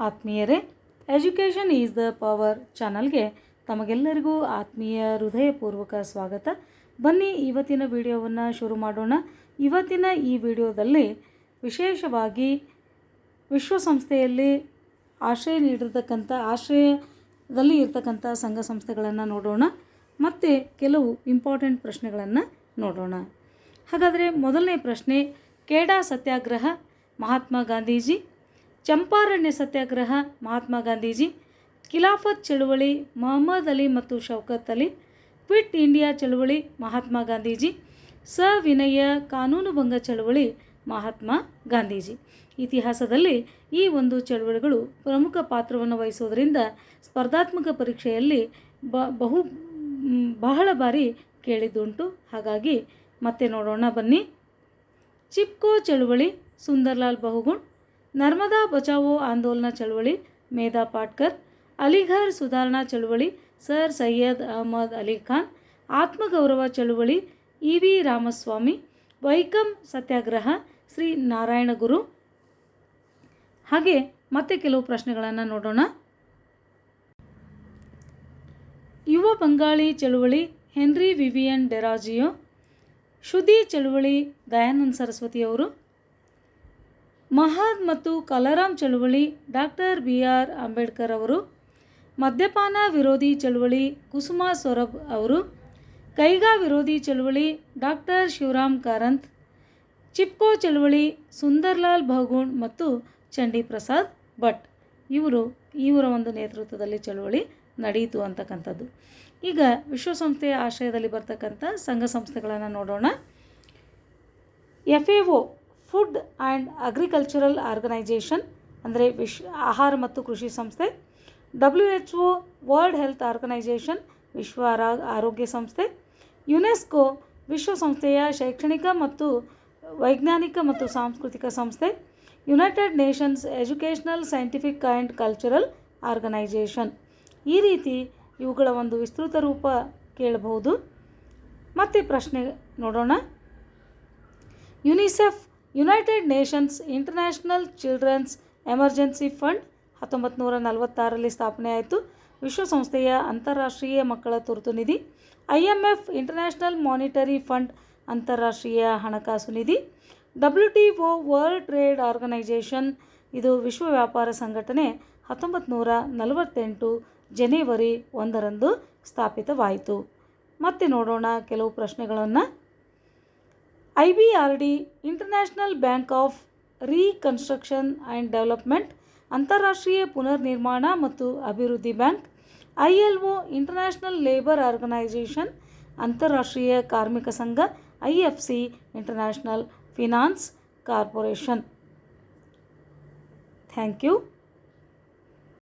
ಆತ್ಮೀಯರೇ, education is the power ಚಾನಲ್ಗೆ ತಮಗೆಲ್ಲರಿಗೂ ಆತ್ಮೀಯ ಹೃದಯಪೂರ್ವಕ ಸ್ವಾಗತ. ಬನ್ನಿ, ಇವತ್ತಿನ ವಿಡಿಯೋವನ್ನು ಶುರು ಮಾಡೋಣ. ಇವತ್ತಿನ ಈ ವಿಡಿಯೋದಲ್ಲಿ ವಿಶೇಷವಾಗಿ ವಿಶ್ವಸಂಸ್ಥೆಯಲ್ಲಿ ಆಶ್ರಯ ನೀಡಿರ್ತಕ್ಕಂಥ, ಆಶ್ರಯದಲ್ಲಿ ಇರ್ತಕ್ಕಂಥ ಸಂಘ ಸಂಸ್ಥೆಗಳನ್ನು ನೋಡೋಣ. ಮತ್ತು ಕೆಲವು ಇಂಪಾರ್ಟೆಂಟ್ ಪ್ರಶ್ನೆಗಳನ್ನು ನೋಡೋಣ. ಹಾಗಾದರೆ ಮೊದಲನೇ ಪ್ರಶ್ನೆ, ಕೇಡಾ ಸತ್ಯಾಗ್ರಹ ಮಹಾತ್ಮ ಗಾಂಧೀಜಿ ಚಂಪಾರಣ್ಯ ಸತ್ಯಾಗ್ರಹ ಮಹಾತ್ಮ ಗಾಂಧೀಜಿ, ಖಿಲಾಫತ್ ಚಳುವಳಿ ಮೊಹಮ್ಮದ್ ಅಲಿ ಮತ್ತು ಶೌಕತ್ ಅಲಿ, ಕ್ವಿಟ್ ಇಂಡಿಯಾ ಚಳುವಳಿ ಮಹಾತ್ಮ ಗಾಂಧೀಜಿ ಸವಿನಯ ಕಾನೂನುಭಂಗ ಚಳುವಳಿ ಮಹಾತ್ಮ ಗಾಂಧೀಜಿ. ಇತಿಹಾಸದಲ್ಲಿ ಈ ಒಂದು ಚಳುವಳಿಗಳು ಪ್ರಮುಖ ಪಾತ್ರವನ್ನು ವಹಿಸುವುದರಿಂದ ಸ್ಪರ್ಧಾತ್ಮಕ ಪರೀಕ್ಷೆಯಲ್ಲಿ ಬ ಬಹು ಬಹಳ ಬಾರಿ ಕೇಳಿದ್ದುಂಟು. ಹಾಗಾಗಿ ಮತ್ತೆ ನೋಡೋಣ ಬನ್ನಿ. ಚಿಪ್ಕೋ ಚಳುವಳಿ, ಸುಂದರ್ಲಾಲ್ ಬಹುಗುಣ್ ನರ್ಮದಾ ಬಚಾವೋ ಆಂದೋಲನ ಚಳವಳಿ, ಮೇಧಾ ಪಾಟ್ಕರ್, ಅಲಿಘರ್ ಸುಧಾರಣಾ ಚಳವಳಿ, ಸರ್ ಸೈಯದ್ ಅಹಮದ್ ಅಲಿ ಖಾನ್, ಆತ್ಮಗೌರವ ಚಳವಳಿ, ಇ ವಿ ರಾಮಸ್ವಾಮಿ, ವೈಕಂ ಸತ್ಯಾಗ್ರಹ, ಶ್ರೀ ನಾರಾಯಣ ಗುರು. ಹಾಗೆ ಮತ್ತೆ ಕೆಲವು ಪ್ರಶ್ನೆಗಳನ್ನು ನೋಡೋಣ. ಯುವ ಬಂಗಾಳಿ ಚಳುವಳಿ, ಹೆನ್ರಿ ವಿವಿಯನ್ ಡೆರಾಜಿಯೋ. ಶುದ್ಧಿ ಚಳುವಳಿ, ದಯಾನಂದ ಸರಸ್ವತಿಯವರು. ಮಹಾದ್ ಮತ್ತು ಕಲಾರಾಮ್ ಚಳುವಳಿ ಡಾಕ್ಟರ್ ಬಿ ಆರ್ ಅಂಬೇಡ್ಕರ್ ಅವರು, ಮದ್ಯಪಾನ ವಿರೋಧಿ ಚಳುವಳಿ ಕುಸುಮಾ ಸೊರಬ್ ಅವರು, ಕೈಗಾ ವಿರೋಧಿ ಚಳುವಳಿ ಡಾಕ್ಟರ್ ಶಿವರಾಮ್ ಕಾರಂತ್, ಚಿಪ್ಕೋ ಚಳುವಳಿ ಸುಂದರ್ಲಾಲ್ ಬಹುಗುಣ್ ಮತ್ತು ಚಂಡಿ ಪ್ರಸಾದ್ ಭಟ್. ಇವರು, ಇವರ ಒಂದು ನೇತೃತ್ವದಲ್ಲಿ ಚಳುವಳಿ ನಡೆಯಿತು ಅಂತಕ್ಕಂಥದ್ದು. ಈಗ ವಿಶ್ವಸಂಸ್ಥೆಯ ಆಶ್ರಯದಲ್ಲಿ ಬರ್ತಕ್ಕಂಥ ಸಂಘ ಸಂಸ್ಥೆಗಳನ್ನು ನೋಡೋಣ. F A O Food and Agricultural Organisation ಅಂದರೆ ವಿಶ್, ಆಹಾರ ಮತ್ತು ಕೃಷಿ ಸಂಸ್ಥೆ W H O World Health Organisation ವಿಶ್ವ ಆರಾ- ಆರೋಗ್ಯ ಸಂಸ್ಥೆ, ಯುನೆಸ್ಕೋ ವಿಶ್ವಸಂಸ್ಥೆಯ ಶೈಕ್ಷಣಿಕ ಮತ್ತು ವೈಜ್ಞಾನಿಕ ಮತ್ತು ಸಾಂಸ್ಕೃತಿಕ ಸಂಸ್ಥೆ, United Nations Educational Scientific and Cultural Organisation ಈ ರೀತಿ ಇವುಗಳ ಒಂದು ವಿಸ್ತೃತ ರೂಪ ಕೇಳಬಹುದು. ಮತ್ತೆ ಪ್ರಶ್ನೆ ನೋಡೋಣ. UNICEF United Nations International Children's Emergency Fund ಹತ್ತೊಂಬತ್ತು ನೂರ ನಲವತ್ತಾರರಲ್ಲಿ ಸ್ಥಾಪನೆ ಆಯಿತು. ವಿಶ್ವಸಂಸ್ಥೆಯ ಅಂತಾರಾಷ್ಟ್ರೀಯ ಮಕ್ಕಳ ತುರ್ತು ನಿಧಿ, I M F International Monetary Fund ಅಂತಾರಾಷ್ಟ್ರೀಯ ಹಣಕಾಸು ನಿಧಿ, W T O World Trade Organisation ಇದು ವಿಶ್ವ ವ್ಯಾಪಾರ ಸಂಘಟನೆ ಹತ್ತೊಂಬತ್ತು ನೂರ ನಲವತ್ತೆಂಟು ಜನವರಿ ಒಂದರಂದು ಸ್ಥಾಪಿತವಾಯಿತು. ಮತ್ತೆ ನೋಡೋಣ ಕೆಲವು ಪ್ರಶ್ನೆಗಳನ್ನು. I B R D International Bank of Reconstruction and Development ಅಂತಾರಾಷ್ಟ್ರೀಯ ಪುನರ್ನಿರ್ಮಾಣ ಮತ್ತು ಅಭಿವೃದ್ಧಿ bank, I L O International Labour Organisation ಅಂತಾರಾಷ್ಟ್ರೀಯ ಕಾರ್ಮಿಕ ಸಂಘ, I F C International Finance Corporation thank you